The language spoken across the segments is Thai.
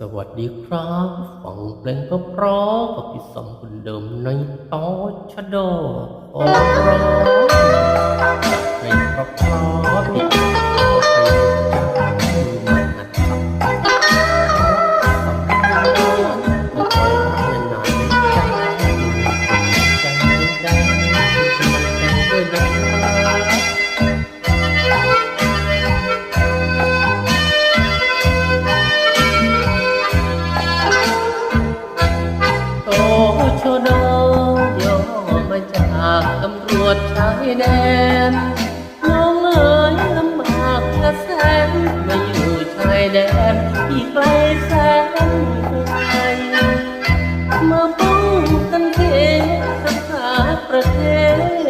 สวัสดีครับฟังเพลงเพราะๆกับพี่สมคนเดิมในตอชะดอขอร้องจากเพลงเพร ตรวจชายแดนน้องเอ๋ยลำบากกระแสนมาอยู่ชายแดนที่ไกลแสนไกลมาป้องกันเทศสาประเท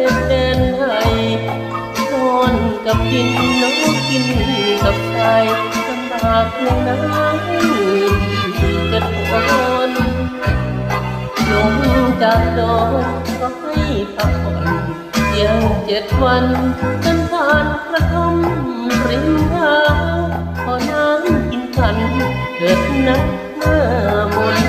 ศแดนไทยนอนกับกินน้องกินกับใครลำบากเพียงไหนจะทนลงจากโดน วันเป็นผ่านกระทำริมทาพอนั่งกินกันเกิดนักเมื่อมน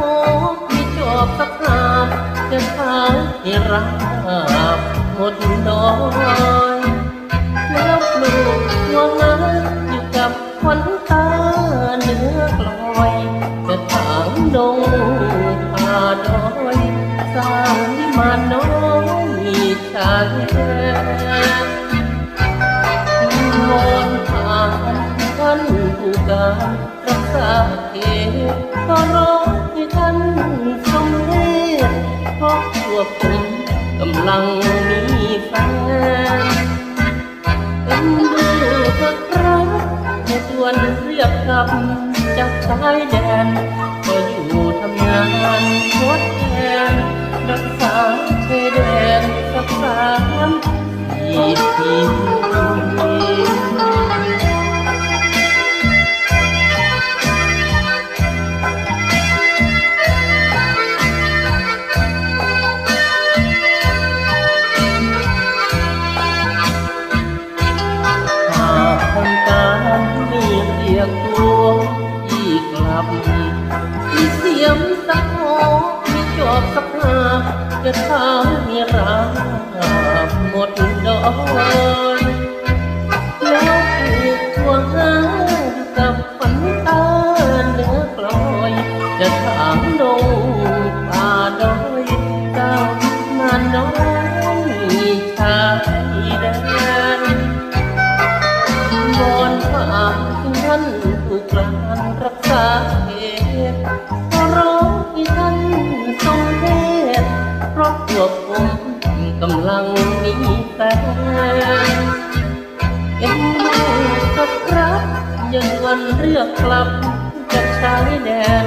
สักโอมีจอบสักหาบจะขายให้ราบหมดดอยแล้วปลูกหัวไม้อยู่กับขวัญตาเนื้อกลอยจะถางดงป่าดอยสร้างวิมานน้อยชายแดนมนผ่านท่านผู้การรักษาเขตก็ร้องานทรงเทศเพราะตัวผมกำลังมีแฟนเอ็นดูเถิดครับในชวนเรียบกับจากชายแดน วงยี่กลับมีเสียมสักหอมีจอบสักหาจะทำให้รักหมดดอก พร้องที่ท่านทรงเทพเพราะตัวผมกำลังมีแฟนเอ็นดูสักครับยังวันเรียกกลับจากชายแดน